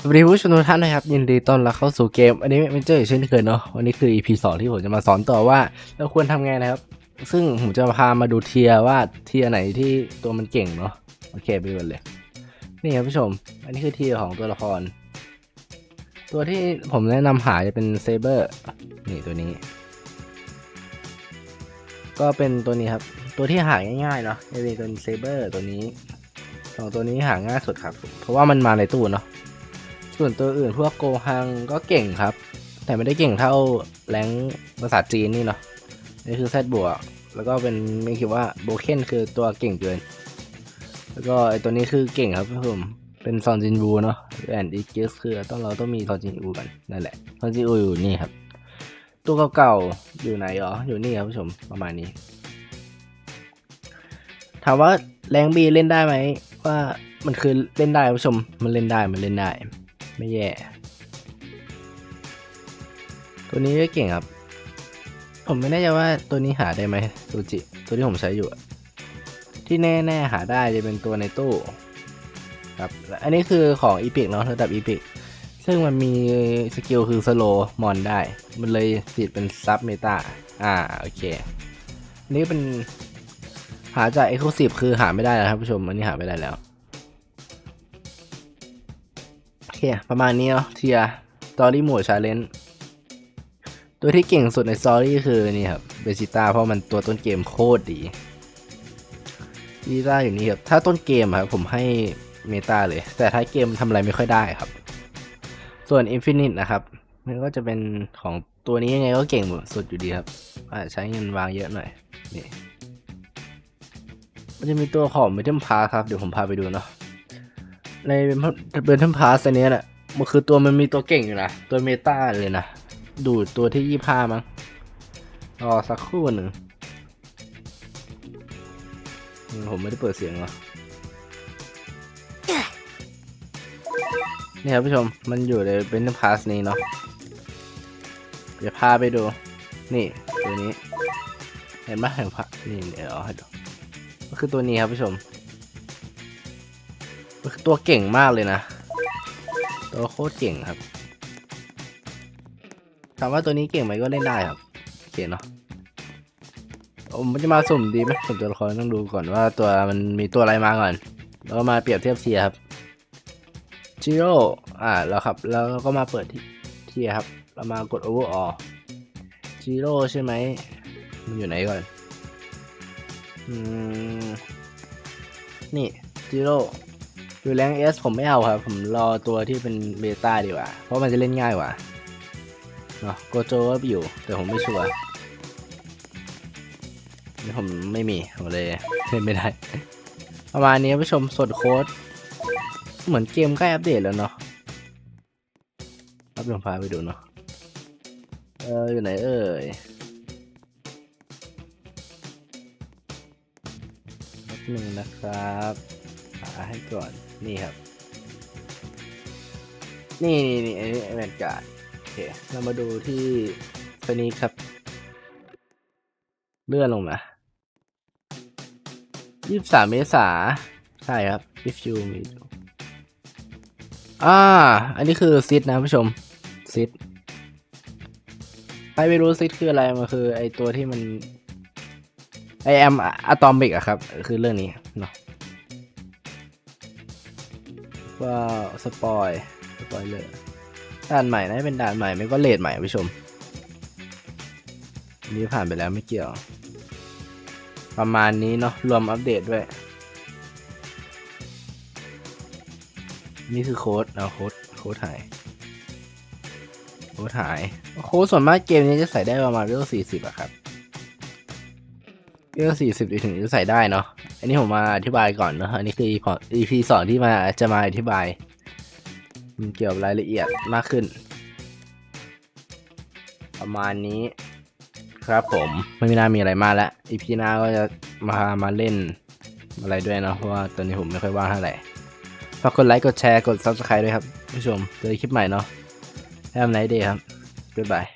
สวัสดีผู้ชมทุกท่านนะครับ ยินดีต้อนรับเข้าสู่เกม อันนี้ไม่เจอเช่นเคยเนาะวันนี้คือ EP 2 ที่ผมจะมาสอนต่อว่าเราควรทำไงนะครับ ซึ่งผมจะพามาดูเทียว่าเทียไหนที่ตัวมันเก่งเนาะโอเคไปกันเลย นี่ครับผู้ชม อันนี้คือเทียของตัวละคร ตัวที่ผมแนะนำหาจะเป็นเซเบอร์นี่ตัวนี้ ก็เป็นตัวนี้ครับ ตัวที่หาง่ายๆเนาะจะเป็นตัวเซเบอร์ตัวนี้สองตัวนี้หาง่ายสุดครับ เพราะว่ามันมาในตู้เนาะ ส่วนตัวอื่นพวกโกฮังก็เก่งครับ แต่ไม่ได้เก่งเท่าแรงภาษาจีนนี่เนาะนี่คือแซดบวกแล้วก็เป็นไม่คิดว่าโบเคนคือตัวเก่งเกิน แล้วก็ไอตัวนี้คือเก่งครับผมเป็นซอนจินบูเนาะแอนดิกิสคือต้องเราต้องมีซอนจินบูกันนั่นแหละซอนจินบูอยู่นี่ครับ ตัวเก่าๆอยู่ไหนอ๋ออยู่นี่ครับผู้ชมประมาณนี้ ถามว่าแรงบีเล่นได้ไหมว่ามันคือเล่นได้ผู้ชมมันเล่นได้มันเล่นได้ ไม่แย่ ตัวนี้ก็เก่งครับ ผมไม่แน่ใจว่าตัวนี้หาได้ไหมซูจิ ตัวที่ผมใช้อยู่ ที่แน่ ๆ หาได้จะเป็นตัวในตู้ครับอันนี้คือของอีพิกเนาะระดับอีพิกซึ่งมันมีสกิลคือสโลมอนได้ มันเลยติดเป็นซับเมตาอ่า โอเคนนี้เป็นหาจากเอ็กซ์คลูซีฟคือหาไม่ได้แล้วครับผู้ชม อันนี้หาไม่ได้แล้ว เค ประมาณนี้เนาะเทียสตอรี่โหมดชาเลนจ์ตัวที่เก่งสุดในสตอรี่คือนี่ครับเบจิต้าเพราะมันตัวต้นเกมโคตรดีเบจิต้าอยู่นี่ครับ ถ้าต้นเกมครับผมให้เมตาเลย แต่ท้ายเกมทำอะไรไม่ค่อยได้ครับ ส่วน Infinite นะครับ มันก็จะเป็นของตัวนี้ยังไงก็เก่งสุดอยู่ดีครับอาจจะใช้เงินวางเยอะหน่อยนี่มันจะมีตัวของ Metal Pass ครับ เดี๋ยวผมพาไปดูเนาะ ในเบนทัมพาสอันเนี้ยน่ะมันคือตัวมันมีตัวเก่งอยู่นะ ตัวเมตาเลยนะ ดูตัวที่ยี่ห้ามั้งรอสักครู่หนึ่ง ผมไม่ได้เปิดเสียงหรอนี่ครับผู้ชม มันอยู่ในเบนทัมพาสนี้เนาะ เดี๋ยวพาไปดู นี่ ตัวนี้ เห็นไหมเห็นพะนี่เดี๋ยวให้ดูก็คือตัวนี้ครับผู้ชม ตัวเก่งมากเลยนะ ตัวโคตรเก่งครับถามว่าตัวนี้เก่งไหมก็เล่นได้ครับโอเคเนาะผมจะมาสุ่มดีไหมสุ่มตัวละครต้องดูก่อนว่าตัวมันมีตัวอะไรมาก่อน แล้วมาเปรียบเทียบเทียครับจิโร่อ่าแล้วครับ แล้วก็มาเปิดที่เทียครับเรามากด overall จิโร่ใช่ไหมมันอยู่ไหนก่อนอืมนี่จิโร่ คือแรงเอสผมไม่เอาครับ ผมรอตัวที่เป็นเบต้าดีกว่า เพราะมันจะเล่นง่ายกว่าเนาะโกโจก็อยู่ แต่ผมไม่ชัวร์นี่ผมไม่มีผมเลยเล่นไม่ได้ ประมาณนี้ผู้ชมสดโค้ด เหมือนเกมใกล้อัปเดตแล้วเนาะรับลองพาไปดูเนาะเอออยู่ไหนเอ่ยหนึ่งนะครับหาให้ก่อน นี่ครับ นี่นี่นี่อันนี้แมนการ์ดโอเคเรามาดูที่ตัวนี้ครับ เลื่อนลงมายี่สามเมษาใช่ครับ if you มีอ่า อันนี้คือซิดนะผู้ชมซิดใครไม่รู้ซิดคืออะไร มันคือไอตัวที่มันไอแอมอะตอมิกอะครับ คือเรื่องนี้เนาะ ก็สปอยสปอยเลยด่านใหม่นะเป็นด่านใหม่ไม่ก็เลทใหม่ผู้ชมนนี้ผ่านไปแล้วไม่เกี่ยว ประมาณนี้เนาะรวมอัปเดตด้วย นี่คือโค้ดเอาโค้ดโค้ดหายโค้ดหายโค้ดส่วนมากเกมนี้จะใส่ได้ประมาณเรื่องสี่สิบอะครับ เรื่องสี่สิบถึงจะใส่ได้เนาะ อันนี้ผมมาอธิบายก่อนเนอะอันนี้คือ EP สองที่มาจะมาอธิบายมันเกี่ยวกับรายละเอียดมากขึ้น ประมาณนี้ครับผมไม่มีน่ามีอะไรมากแล้ว EP หน้าก็จะมามาเล่นอะไรด้วยเนาะ เพราะว่าตอนนี้ผมไม่ค่อยว่างเท่าไหร่ฝากกดไลค์ กดแชร์ กด Subscribe ด้วยครับผู้ชมเจอกันคลิปใหม่เนาะ Have a nice day ครับ Goodbye